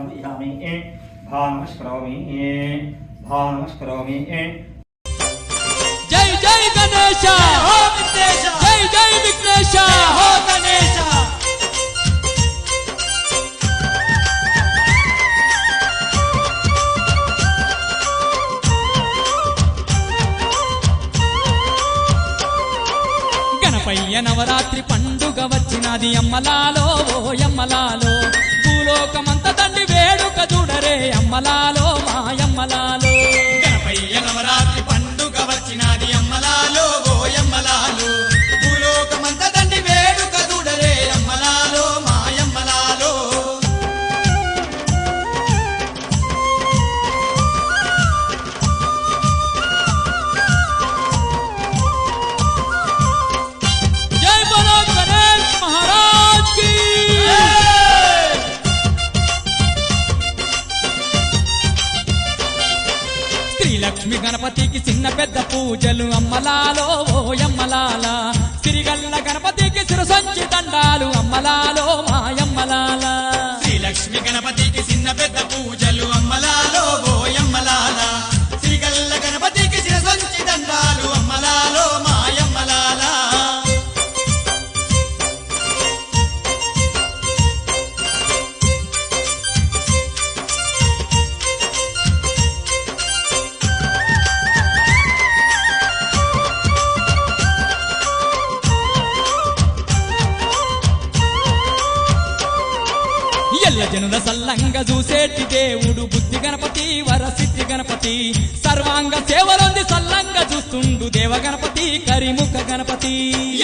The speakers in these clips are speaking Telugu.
విఘ్నాచనం సమర్పయామి ఇహామి భానమస్కరోమి భానమస్కరోమి జై జై గణేశ హో విఘ్నేశ జై జై విఘ్నేశ హో గణేశ గణపయ్య నవరాత్రి పండుగ వచ్చినది అమ్మలాలో ఓ అమ్మలాలో అమ్మలాలో మాయమ్మలాలో. గణపతికి చిన్న పెద్ద పూజలు అమ్మలాలో ఓ అమ్మలాల సిరిగల్ల గణపతికి శిరసంచి దండాలు అమ్మలాలో మాయమ్మలాల శ్రీలక్ష్మి గణపతికి చిన్న పెద్ద పూజ. ఎల్ల జనుల సల్లంగా చూసేటి దేవుడు. బుద్ధి గణపతి వరసిద్ధి గణపతి. సర్వాంగ సేవలొంది సల్లంగా చూస్తుండు దేవ గణపతి కరిముఖ గణపతి.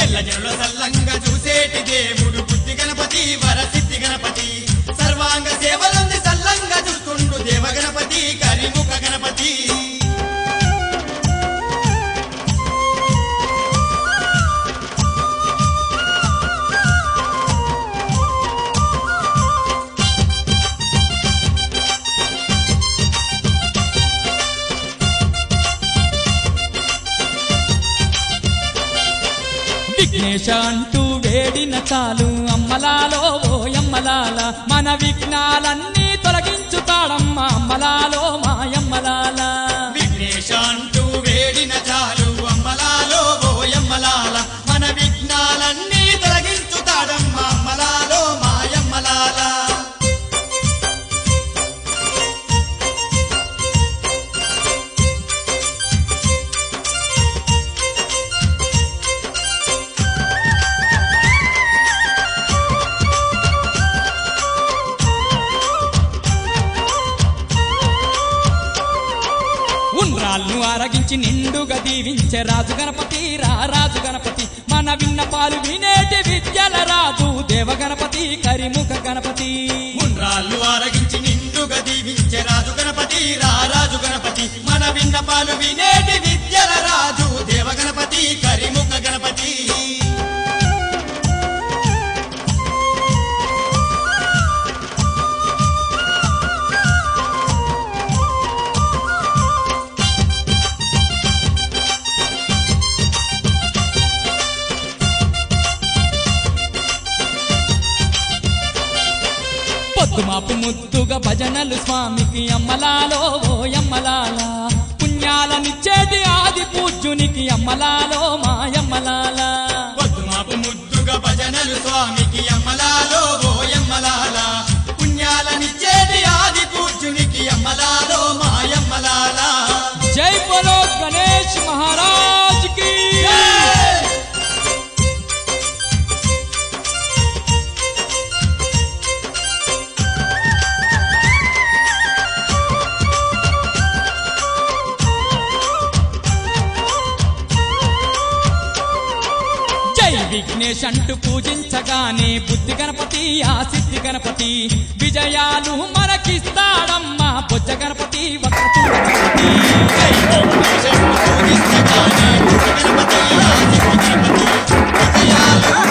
ఎల్ల జనుల సల్లంగా చూసేటి దేవుడు. బుద్ధి గణపతి వరసిద్ధి గణపతి. సర్వాంగ సేవలుంది అంటూ వేడిన చాలు అమ్మలాలో ఓ అమ్మలాల మన విఘ్నాలన్నీ తొలగించుతాడమ్మ అమ్మలాలో మాయమ్మలాలా దీవించే రాజు గణపతి రా రాజు గణపతి. మన విన్నపాలు వినేటి విద్యల రాజు. దేవ గణపతి కరిముఖ గణపతి. మాపు ముద్దుగా భజనలు స్వామికి అమ్మలాలో ఓ అమ్మలాల పుణ్యాలనిచ్చేటి ఆది పూజ్యునికి అమ్మలాలో మాయమ్మలాల మాపు ముద్దుగా భజనలు స్వామికి అమ్మలాలో ఓ అమ్మలాలా విఘ్నేష్ అంటూ పూజించగానే బుద్ధి గణపతి ఆ సిద్ధి గణపతి. విజయాలు మనకిస్తాడమ్మా బొజ్జ గణపతి వక్రతుండ గణపతి. గణపతి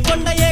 కొండ